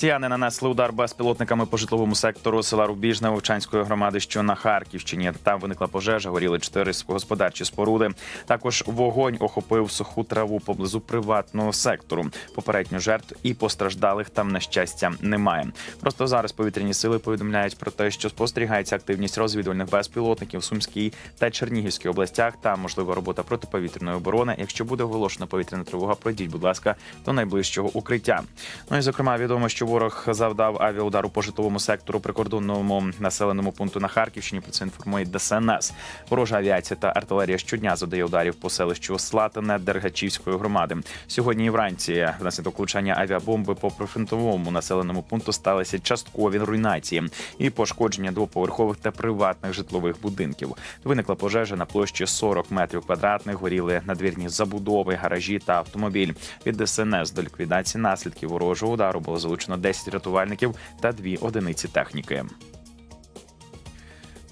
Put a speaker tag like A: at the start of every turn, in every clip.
A: Росіяни нанесли удар безпілотниками по житловому сектору села Рубіжне Вовчанської громади, що на Харківщині. Там виникла пожежа, горіли чотири господарчі споруди. Також вогонь охопив суху траву поблизу приватного сектору. Попередньо жертв і постраждалих там на щастя немає. Просто зараз повітряні сили повідомляють про те, що спостерігається активність розвідувальних безпілотників в Сумській та Чернігівській областях. Там можлива робота протиповітряної оборони. Якщо буде оголошена повітряна тривога, пройдіть, будь ласка, до найближчого укриття. Ну і зокрема, відомо, що ворог завдав авіаудару по житловому сектору прикордонному населеному пункту на Харківщині. Про це інформує ДСНС. Ворожа авіація та артилерія щодня завдає ударів по селищу Слатине Дергачівської громади. Сьогодні вранці внаслідок влучання авіабомби по прифронтовому населеному пункту сталися часткові руйнації і пошкодження двоповерхових та приватних житлових будинків. Виникла пожежа на площі 40 метрів квадратних. Горіли надвірні забудови, гаражі та автомобіль. Від ДСНС до ліквідації наслідків ворожого удару було залучено 10 рятувальників та 2 одиниці техніки.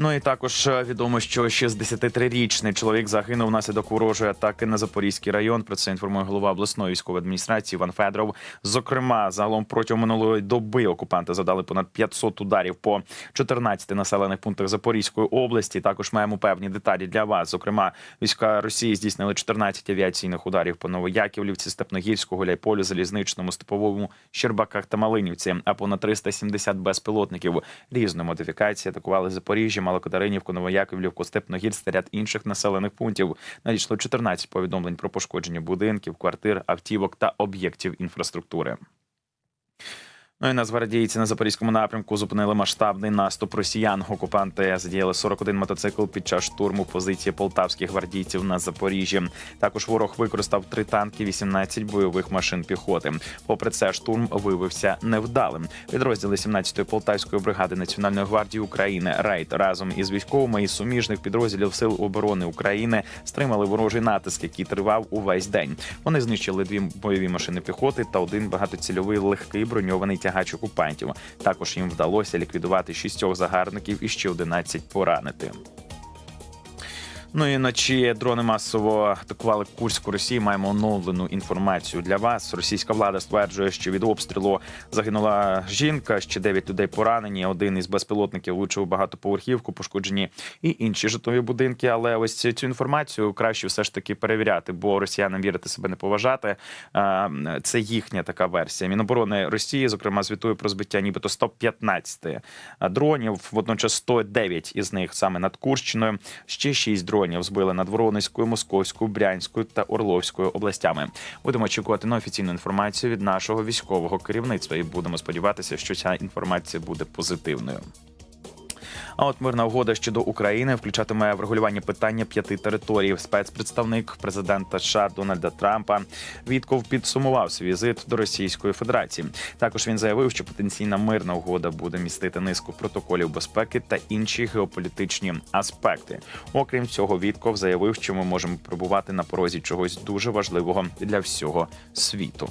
A: Ну і також е, відомо, що 63-річний чоловік загинув внаслідок ворожої атаки на Запорізький район. Про це інформує голова обласної військової адміністрації Іван Федоров. Зокрема, загалом протягом минулої доби окупанти завдали понад 500 ударів по 14 населених пунктах Запорізької області. Також маємо певні деталі для вас. Зокрема, війська Росії здійснили 14 авіаційних ударів по Новояківлівці, Степногірську, Гуляйполю, Залізничному, Степовому, Щербаках та Малинівці. А понад 370 безпілотників різної модифікації атакували Запоріжжя. Малокатеринівку, Новояківлівку, Степногірськ та ряд інших населених пунктів. Надійшло 14 повідомлень про пошкодження будинків, квартир, автівок та об'єктів інфраструктури. Ну і нацгвардійці на запорізькому напрямку зупинили масштабний наступ росіян. Окупанти задіяли 41 мотоцикл під час штурму позиції полтавських гвардійців на Запоріжжі. Також ворог використав три танки, 18 бойових машин піхоти. Попри це, штурм виявився невдалим. Підрозділи 17-ї полтавської бригади Національної гвардії України рейд разом із військовими і суміжних підрозділів сил оборони України стримали ворожий натиск, який тривав увесь день. Вони знищили дві бойові машини піхоти та один багатоцільовий легкий броньований тягач окупантів. Також їм вдалося ліквідувати шістьох загарбників і ще 11 поранити. Ну і вночі дрони масово атакували Курську Росії. Маємо оновлену інформацію для вас. Російська влада стверджує, що від обстрілу загинула жінка, ще 9 людей поранені. Один із безпілотників влучив багатоповерхівку, пошкоджені і інші житлові будинки. Але ось цю інформацію краще все ж таки перевіряти, бо росіянам вірити себе не поважати. Це їхня така версія. Міноборони Росії, зокрема, звітує про збиття нібито 115 дронів. Водночас 109 із них саме над Курщиною. Ще 6 дронів збили над Воронезькою, Московською, Брянською та Орловською областями. Будемо очікувати на офіційну інформацію від нашого військового керівництва і будемо сподіватися, що ця інформація буде позитивною. А от мирна угода щодо України включатиме врегулювання питання п'яти територій. Спецпредставник президента США Дональда Трампа Вітков підсумував свій візит до Російської Федерації. Також він заявив, що потенційна мирна угода буде містити низку протоколів безпеки та інші геополітичні аспекти. Окрім цього, Вітков заявив, що ми можемо перебувати на порозі чогось дуже важливого для всього світу.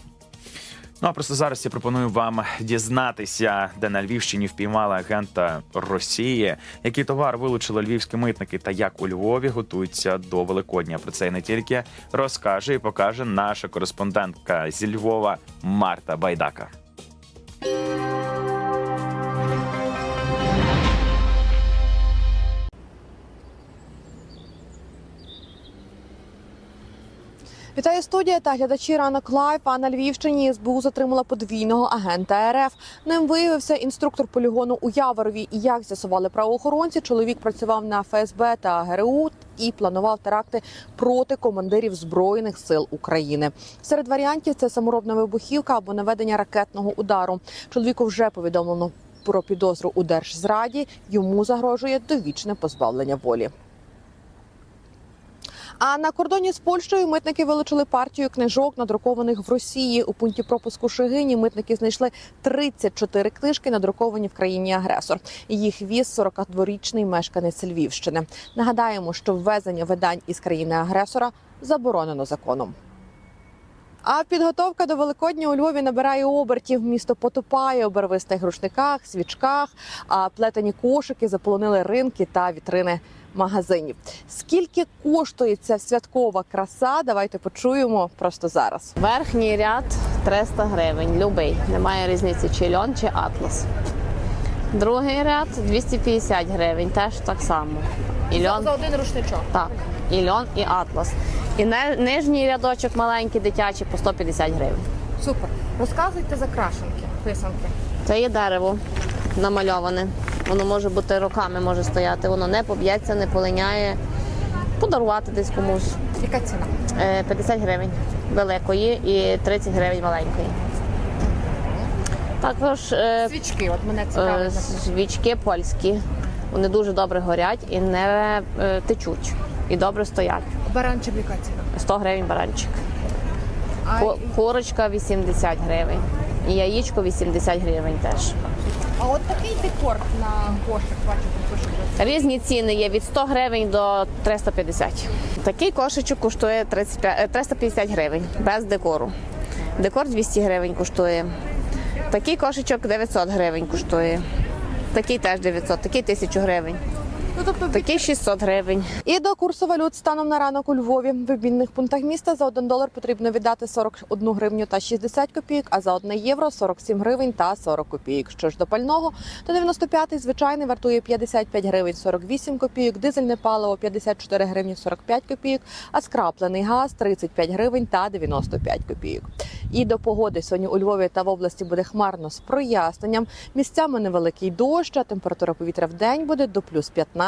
A: Ну а просто зараз я пропоную вам дізнатися, де на Львівщині впіймали агента Росії, який товар вилучили львівські митники, та як у Львові готуються до Великодня. Про це і не тільки розкаже і покаже наша кореспондентка зі Львова Марта Байдака.
B: Вітаю студія та глядачі ранок лайв. А на Львівщині СБУ затримала подвійного агента РФ. Ним виявився інструктор полігону у Яворові. І як з'ясували правоохоронці, чоловік працював на ФСБ та ГРУ і планував теракти проти командирів збройних сил України. Серед варіантів це саморобна вибухівка або наведення ракетного удару. Чоловіку вже повідомлено про підозру у держзраді. Йому загрожує довічне позбавлення волі. А на кордоні з Польщею митники вилучили партію книжок, надрукованих в Росії. У пункті пропуску Шигині митники знайшли 34 книжки, надруковані в країні агресор. Їх віз 42-річний мешканець Львівщини. Нагадаємо, що ввезення видань із країни агресора заборонено законом. А підготовка до Великодня у Львові набирає обертів. Місто потопає у барвистих рушниках, свічках, а плетені кошики заполонили ринки та вітрини магазинів. Скільки коштує ця святкова краса? Давайте почуємо просто зараз.
C: Верхній ряд 300 гривень, любий. Немає різниці, чи льон, чи атлас. Другий ряд 250 гривень, теж так само. І льон,
B: один рушничок.
C: так, і льон, і атлас. І нижній рядочок маленький, дитячий по 150 гривень.
B: Супер. Розказуйте за крашенки, писанки.
C: Це є дерево намальоване. Воно може бути роками може стояти, воно не поб'ється, не полиняє. Подарувати десь комусь.
B: Яка ціна?
C: Е, 50 гривень великої і 30 гривень маленької. Також е,
B: Свічки, от мене
C: Е,
B: цікавить.
C: Свічки польські. Вони дуже добре горять і не е, течуть. І добре стоять.
B: Баранчик яка ціна?
C: 100 гривень баранчик.
B: А,
C: Ку- Курочка 80 гривень. І яєчко 80 гривень теж.
B: а от такий декор на кошик, бачу, тут пише.
C: Різні ціни є від 100 гривень до 350. Такий кошечок коштує 35, е, 350 гривень без декору. Декор 200 гривень коштує. Такий кошечок 900 гривень коштує. Такий теж 900, такий 1000 гривень.
B: Ну, тобто
C: Такий 600 гривень.
B: І до курсу валют станом на ранок у Львові в обмінних пунктах міста за 1 долар потрібно віддати 41 гривню та 60 копійок, а за 1 євро 47 гривень та 40 копійок. Що ж до пального, то 95-й звичайний вартує 55 гривень 48 копійок, дизельне паливо 54 гривні 45 копійок, а скраплений газ 35 гривень та 95 копійок. І до погоди сьогодні у Львові та в області буде хмарно з проясненням. Місцями невеликий дощ, а температура повітря в день буде до плюс 15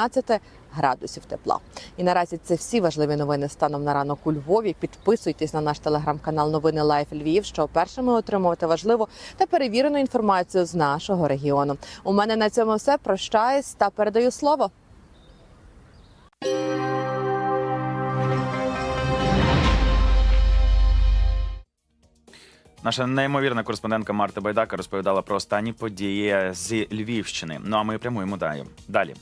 B: градусів тепла. І наразі це всі важливі новини станом на ранок у Львові. Підписуйтесь на наш телеграм-канал Новини Лайф Львів, щоб першими отримувати важливу та перевірену інформацію з нашого регіону. У мене на цьому все прощаюсь та передаю слово.
A: Наша неймовірна кореспондентка Марта Байдака розповідала про останні події з Львівщини. Ну а ми прямуємо далі. Далі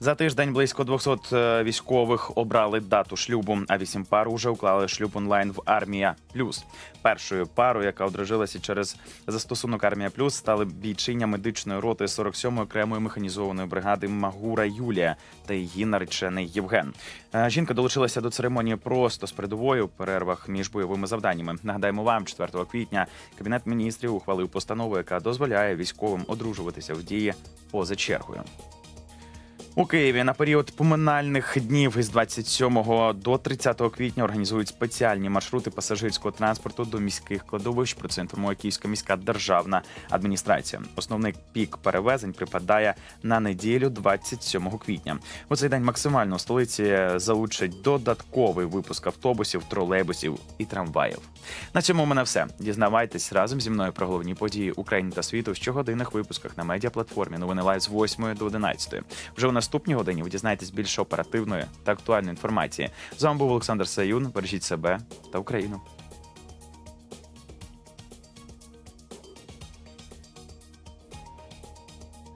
A: за тиждень близько 200 е, військових обрали дату шлюбу. А вісім пар уже уклали шлюб онлайн в Армія Плюс. Першою парою, яка одружилася через застосунок Армія Плюс, стали бійчиня медичної роти 47-ї окремої механізованої бригади Магура Юлія та її наречений Євген. Е, Жінка долучилася до церемонії просто з передовою у перервах між бойовими завданнями. Нагадаємо вам, 4 квітня кабінет міністрів ухвалив постанову, яка дозволяє військовим одружуватися в дії поза чергою. У Києві на період поминальних днів із 27 до 30 квітня організують спеціальні маршрути пасажирського транспорту до міських кладовищ. Про це інформує Київська міська державна адміністрація. Основний пік перевезень припадає на неділю 27 квітня. У цей день максимально у столиці залучать додатковий випуск автобусів, тролейбусів і трамваїв. На цьому у мене все. Дізнавайтесь разом зі мною про головні події України та світу в щогодинних випусках на медіаплатформі Новини Лайв з 8 до 11. Вже у наступній годині ви дізнаєтесь більше оперативної та актуальної інформації. З вами був Олександр Саюн. Бережіть себе та Україну.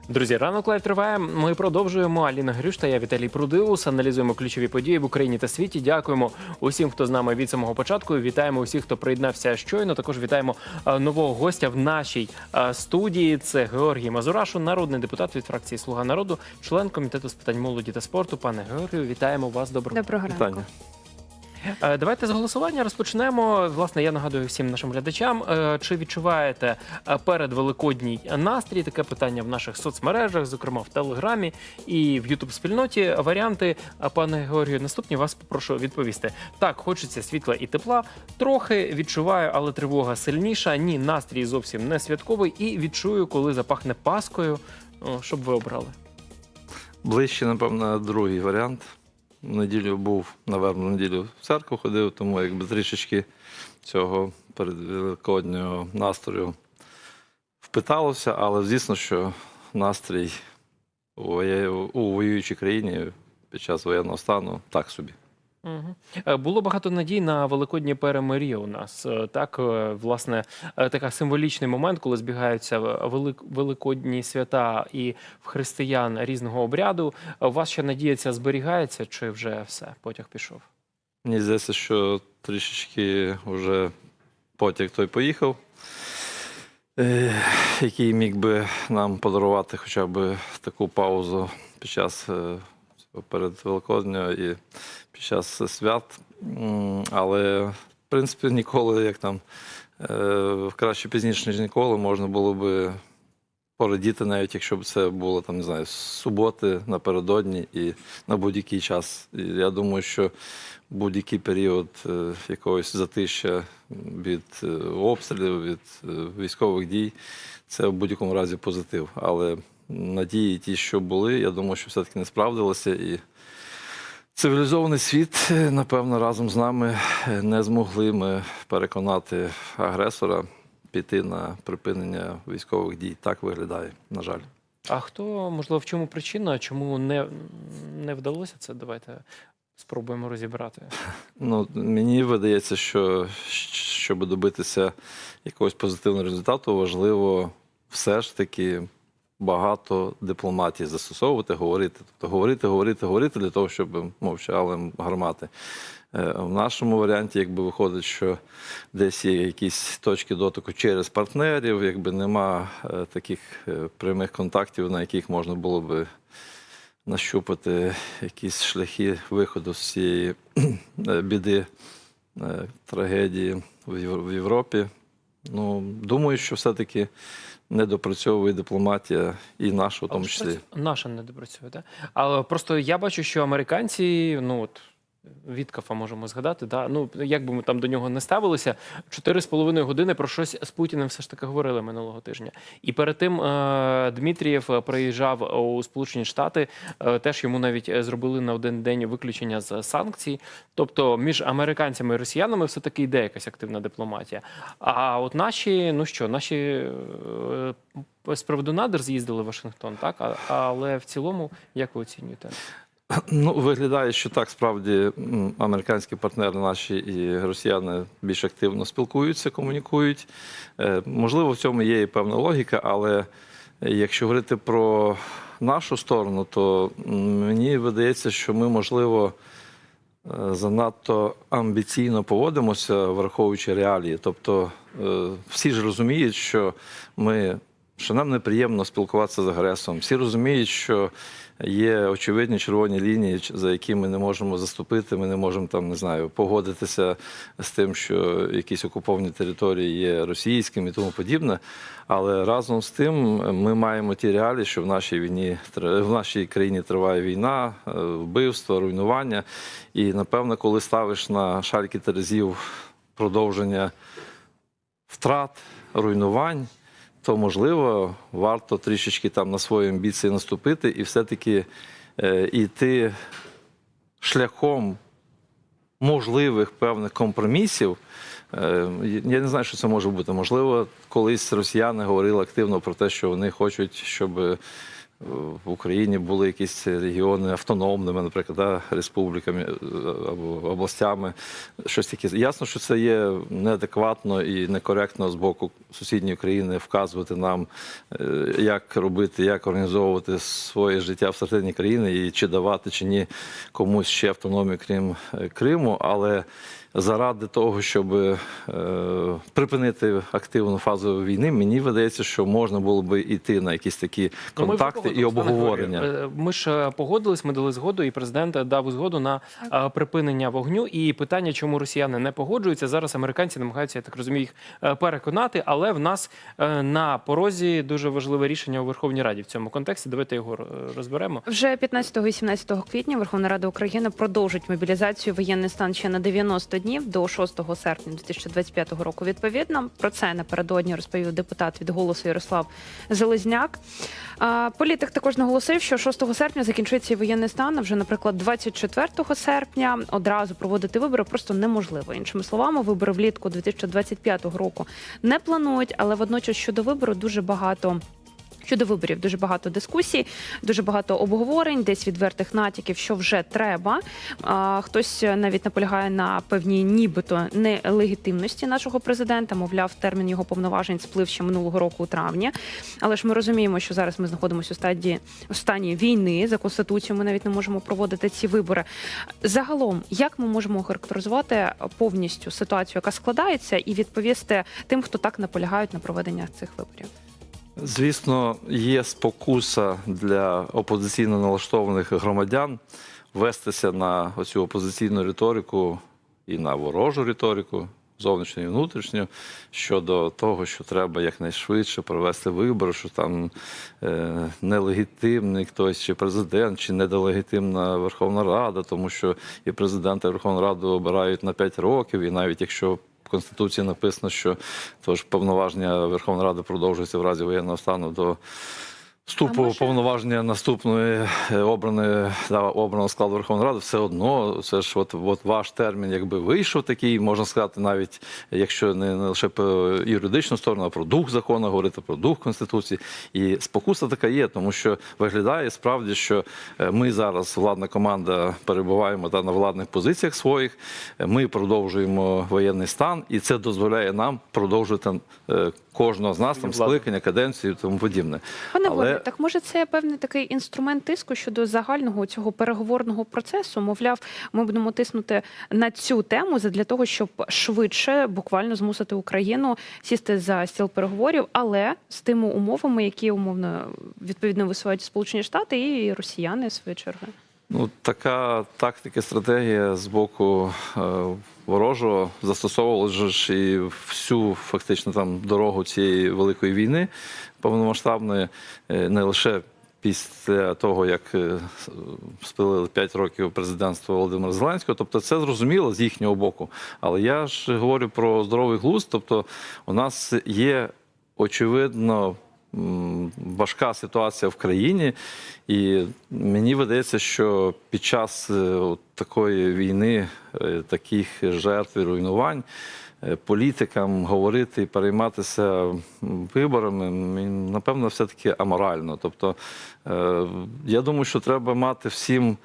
D: Друзі, ранок лайв триває. Ми продовжуємо. Аліна Грюш та я Віталій Прудилус. Аналізуємо ключові події в Україні та світі. Дякуємо усім, хто з нами від самого початку. Вітаємо усіх, хто приєднався щойно. Також вітаємо е, нового гостя в нашій е, студії. Це Георгій Мазурашу, народний депутат від фракції Слуга народу, член комітету з питань молоді та спорту. Пане Георгію, вітаємо вас. Доброго
B: Доброго
D: Вітання. Е, Давайте з голосування розпочнемо. Власне, я нагадую всім нашим глядачам, е, чи відчуваєте е, перед великодній настрій? Таке питання в наших соцмережах, зокрема в Телеграмі і в Ютуб спільноті. Варіанти, пане Георгію, наступні вас попрошу відповісти. Так, хочеться світла і тепла. Трохи відчуваю, але тривога сильніша. Ні, настрій зовсім не святковий. І відчую, коли запахне паскою. Щоб ви обрали.
E: Ближче, напевно, другий варіант. В неділю був, напевно, в неділю в церкву ходив, тому якби трішечки цього передвеликоднього настрою впиталося, але звісно, що настрій у, воюючій країні під час воєнного стану так собі.
D: Е, Було багато надій на великодні перемир'я у нас. Е, Так, е, власне, така символічний момент, коли збігаються велик, великодні свята і в християн різного обряду. У вас ще надія ця зберігається, чи вже все потяг пішов?
E: Мені здається, що трішечки вже потяг той поїхав, який міг би нам подарувати хоча б таку паузу під час перед Великодня і під час свят. Але, в принципі, ніколи, як там, е, краще пізніше, ніж ніколи, можна було би порадіти, навіть якщо б це було там, не знаю, з суботи напередодні і на будь-який час. І я думаю, що будь-який період е, якогось затища від е, обстрілів, від військових дій, це в будь-якому разі позитив. Але надії, ті, що були, я думаю, що все-таки не справдилися. І цивілізований світ, напевно, разом з нами не змогли ми переконати агресора піти на припинення військових дій. Так виглядає, на жаль.
D: А хто, можливо, в чому причина, чому не, не вдалося це? Давайте спробуємо розібрати.
E: Ну, мені видається, що щоб добитися якогось позитивного результату, важливо все ж таки багато дипломатії застосовувати, говорити. Тобто говорити, говорити, говорити для того, щоб мовчали гармати. Е, В нашому варіанті, якби виходить, що десь є якісь точки дотику через партнерів, якби нема е, таких е, прямих контактів, на яких можна було би нащупати якісь шляхи виходу з цієї біди, трагедії в Європі. Ну, думаю, що все-таки недопрацьовує дипломатія і наша, в тому числі.
D: Наша не допрацює, так? Але просто я бачу, що американці, ну от. Віткафа можемо згадати, да? ну як би ми там до нього не ставилися, чотири з половиною години про щось з Путіним все ж таки говорили минулого тижня. І перед тим е, Дмитрієв приїжджав у Сполучені Штати, е, теж йому навіть зробили на один день виключення з санкцій. Тобто між американцями і росіянами все таки йде якась активна дипломатія. А от наші, ну що, наші е, з приводу надр з'їздили в Вашингтон, так але в цілому, як ви оцінюєте?
E: Ну, виглядає, що так справді американські партнери наші і росіяни більш активно спілкуються, комунікують. Е, Можливо, в цьому є і певна логіка, але якщо говорити про нашу сторону, то мені видається, що ми, можливо, е, занадто амбіційно поводимося, враховуючи реалії. Тобто е, всі ж розуміють, що ми. Що нам неприємно спілкуватися з агресором. Всі розуміють, що є очевидні червоні лінії, за які ми не можемо заступити. Ми не можемо там, не знаю, погодитися з тим, що якісь окуповані території є російськими і тому подібне. Але разом з тим ми маємо ті реалії, що в нашій війні в нашій країні триває війна, е, вбивство, руйнування. І напевно, коли ставиш на шальки терезів продовження втрат, руйнувань, то можливо варто трішечки там на свої амбіції наступити і все-таки е, йти шляхом можливих певних компромісів. Е, Я не знаю, що це може бути. Можливо, колись росіяни говорили активно про те, що вони хочуть, щоб е, в Україні були якісь регіони автономними, наприклад, да, республіками е, або областями. Щось таке. Ясно, що це є неадекватно і некоректно з боку сусідньої країни вказувати нам, е, як робити, як організовувати своє життя в середині країни і чи давати, чи ні комусь ще автономію, крім е, Криму. Але заради того, щоб е, припинити активну фазу війни, мені видається, що можна було би йти на якісь такі
D: Ну,
E: контакти і обговорення.
D: Е, Ми ж е, погодились, ми дали згоду, і президент дав згоду на припинення вогню. І питання, чому росіяни не погоджуються, зараз американці намагаються, я так розумію, їх переконати. Але в нас на порозі дуже важливе рішення у Верховній Раді в цьому контексті. Давайте його розберемо.
F: Вже 15 і 17 квітня Верховна Рада України продовжить мобілізацію воєнний стан ще на 90 днів до 6 серпня 2025 року. Відповідно, про це напередодні розповів депутат від голосу Ярослав Железняк. А, Політик також наголосив, що 6 серпня закінчується воєнний стан. а Вже, наприклад, 24 серпня одразу проводити вибори просто неможливо. Іншими словами, вибори влітку 2025 року не планують, але водночас щодо вибору дуже багато Щодо виборів дуже багато дискусій, дуже багато обговорень, десь відвертих натяків, що вже треба. А, хтось навіть наполягає на певній нібито нелегітимності нашого президента. Мовляв, термін його повноважень сплив ще минулого року у травні. Але ж ми розуміємо, що зараз ми знаходимося у стадії у війни за конституцією. Ми навіть не можемо проводити ці вибори. Загалом, як ми можемо охарактеризувати повністю ситуацію, яка складається, і відповісти тим, хто так наполягають на проведення цих виборів.
E: Звісно, є спокуса для опозиційно налаштованих громадян вестися на оцю опозиційну риторику і на ворожу риторику, зовнішню і внутрішню, щодо того, що треба якнайшвидше провести вибори, що там е, нелегітимний хтось, чи президент, чи недолегітимна Верховна Рада, тому що і президента і Верховну Раду обирають на 5 років, і навіть якщо Конституції написано, що тож повноваження Верховної Ради продовжується в разі воєнного стану до вступу
F: може-
E: повноваження наступної е, обраної да, обраного складу Верховної Ради, все одно це ж от, от ваш термін, якби вийшов такий, можна сказати, навіть якщо не, не лише про юридичну сторону, а про дух закону, говорити про дух конституції. І спокуса така є, тому що виглядає справді, що е, ми зараз, владна команда, перебуваємо та на владних позиціях своїх. Ми продовжуємо воєнний стан, і це дозволяє нам продовжувати е, кожного з нас там скликання, каденцію і тому подібне.
F: Пане
E: Але-
F: Володя, так може це певний такий інструмент тиску щодо загального цього переговорного процесу? Мовляв, ми будемо тиснути на цю тему для того, щоб швидше буквально змусити Україну сісти за стіл переговорів, але з тими умовами, які умовно відповідно висувають Сполучені Штати і росіяни в свою чергу.
E: Ну, така тактика, стратегія з боку е, ворожого застосовувалась ж і всю фактично там дорогу цієї великої війни повномасштабної, е, не лише після того, як е, спилили 5 років президентства Володимира Зеленського. Тобто це зрозуміло з їхнього боку. Але я ж говорю про здоровий глузд. Тобто, у нас є очевидно важка ситуація в країні, і мені видається, що під час е, такої війни, е, таких жертв і руйнувань. е, Політикам говорити і перейматися виборами, напевно, все-таки аморально. Тобто, я думаю, що треба мати всім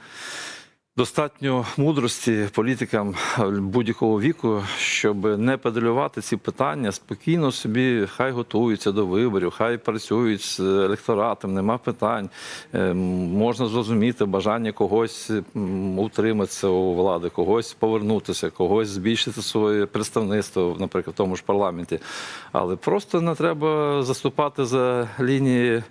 E: достатньо мудрості політикам будь-якого віку, щоб не педалювати ці питання, спокійно собі хай готуються до виборів, хай працюють з електоратом, нема питань. Е, Можна зрозуміти бажання когось утриматися у влади, когось повернутися, когось збільшити своє представництво, наприклад, в тому ж парламенті. Але просто не треба заступати за лінії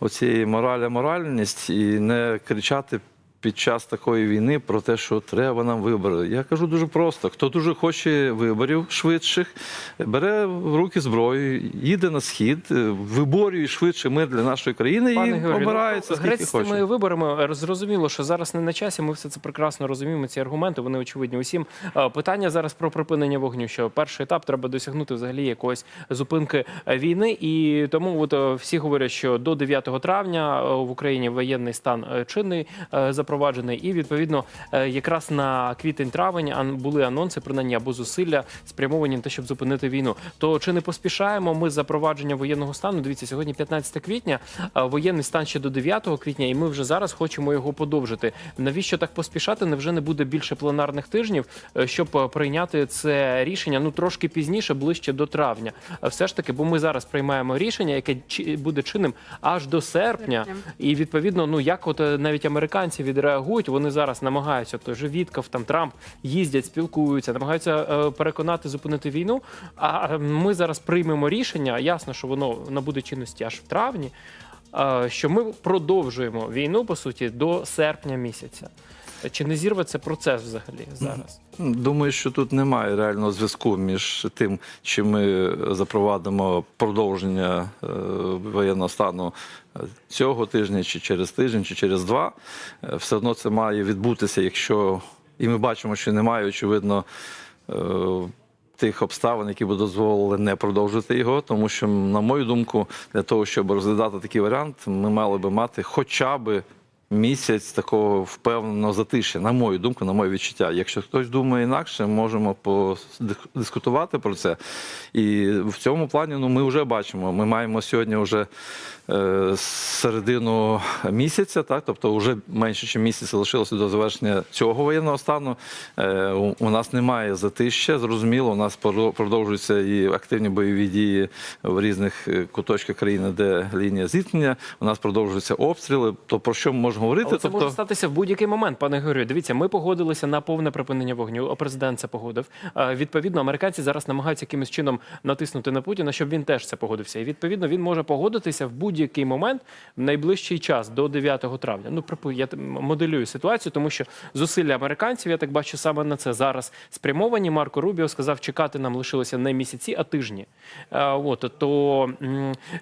E: оцієї моралі, моральність і не кричати під час такої війни про те, що треба нам вибори. Я кажу дуже просто: хто дуже хоче виборів швидших, бере в руки зброю, їде на схід, е, виборює швидше мир для нашої країни
D: Пане
E: і обирається
D: ну, грець з цими
E: хоче.
D: виборами е, зрозуміло, що зараз не на часі. Ми все це прекрасно розуміємо. Ці аргументи вони очевидні усім. Е, Питання зараз про припинення вогню. Що перший етап треба досягнути взагалі якоїсь зупинки війни, і тому от всі говорять, що до 9 травня в Україні воєнний стан чинний запроваджений, і відповідно е, якраз на квітень-травень були анонси принаймні або зусилля спрямовані на те, щоб зупинити війну. То чи не поспішаємо ми з запровадженням воєнного стану? Дивіться, сьогодні 15 квітня, воєнний стан ще до 9 квітня, і ми вже зараз хочемо його подовжити. Навіщо так поспішати? Невже не буде більше пленарних тижнів, е, щоб е, прийняти це рішення? Ну трошки пізніше, ближче до травня. Все ж таки, бо ми зараз приймаємо рішення, яке буде чинним аж до серпня. І відповідно, ну як от навіть американці відреагують, вони зараз намагаються той же Вітков, там Трамп їздять, спілкуються, намагаються е, переконати зупинити війну. А е, ми зараз приймемо рішення. Ясно, що воно набуде чинності аж в травні. е, Що ми продовжуємо війну по суті до серпня місяця. Чи не зірветься процес взагалі зараз?
E: Думаю, що тут немає реального зв'язку між тим, чи ми запровадимо продовження е, воєнного стану е, цього тижня, чи через тиждень, чи через два. Е, Все одно це має відбутися, якщо і ми бачимо, що немає, очевидно. Тих обставин, які б дозволили не продовжити його, тому що, на мою думку, для того, щоб розглядати такий варіант, ми мали би мати хоча б місяць такого впевненого затишя, на мою думку, на моє відчуття. Якщо хтось думає інакше, можемо подискутувати про це. І в цьому плані ну, ми вже бачимо. Ми маємо сьогодні вже середину місяця, так, тобто вже менше, ніж місяць лишилося до завершення цього воєнного стану. Е, у, нас немає затища, зрозуміло, у нас продовжуються і активні бойові дії в різних е, куточках країни, де лінія зіткнення. У нас продовжуються обстріли. То про що ми можемо говорити?
D: Але це
E: тобто,
D: може статися в будь-який момент, пане Георгію. Дивіться, ми погодилися на повне припинення вогню. а Президент це погодив. Е, Відповідно, американці зараз намагаються якимось чином натиснути на Путіна, щоб він теж це погодився. І відповідно він може погодитися в будь-який момент в найближчий час до 9 травня. Ну я моделюю ситуацію, тому що зусилля американців, я так бачу, саме на це зараз спрямовані. Марко Рубіо сказав, чекати нам лишилося не місяці, а тижні. Е, От то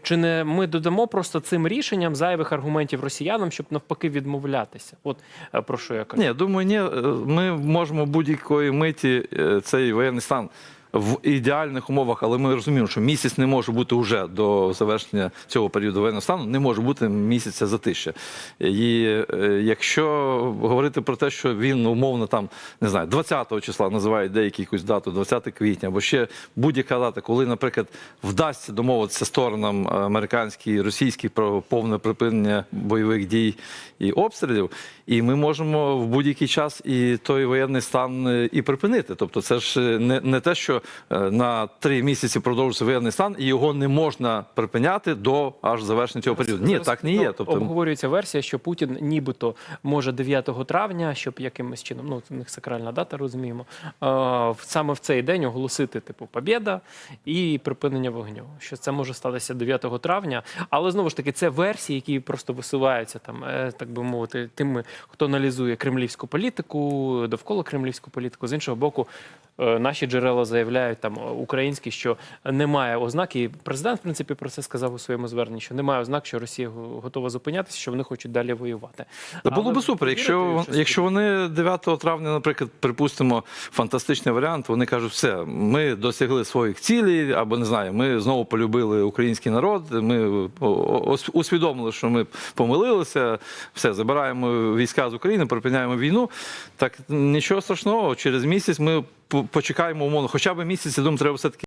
D: чи не ми додамо просто цим рішенням зайвих аргументів росіянам, щоб навпаки відмовлятися? От е, про що я кажу.
E: Ні, думаю, ні. Е, Ми можемо будь-якої миті цей воєнний стан. В ідеальних умовах, але ми розуміємо, що місяць не може бути вже до завершення цього періоду воєнного стану, не може бути місяця затища. І е, якщо говорити про те, що він умовно там не знаю, 20 числа називають деякі якусь дату, 20 квітня, або ще будь-яка дата, коли, наприклад, вдасться домовитися сторонам американській і російській про повне припинення бойових дій і обстрілів, і ми можемо в будь-який час і той воєнний стан е, і припинити. Тобто, це ж е, не, не те, що е, на три місяці продовжується воєнний стан, і його не можна припиняти до аж завершення цього періоду. Ні, так не
D: ну,
E: є. Тобто,
D: обговорюється версія, що Путін нібито може 9 травня, щоб якимось чином, ну це них сакральна дата, розуміємо. в- саме в цей день оголосити типу побєда і припинення вогню. Що це може статися 9 травня, але знову ж таки це версії, які просто висуваються там, так би мовити, тими, хто аналізує кремлівську політику, довкола кремлівську політику. З іншого боку, наші джерела заявляють там е, українські, що немає ознак, і президент, в принципі, про це сказав у своєму зверненні, що немає ознак, що Росія готова зупинятися, що вони хочуть далі воювати.
E: Та було би супер, якщо, якщо вони 9 травня, наприклад, припустимо фантастичний варіант, вони кажуть, все, ми досягли своїх цілей, або не знаю, ми знову полюбили український народ, ми усвідомили, що ми помилилися, все, забираємо війська з України, припиняємо війну. Так нічого страшного, через місяць ми почекаємо умовно, хоча б місяць, я думаю, треба все-таки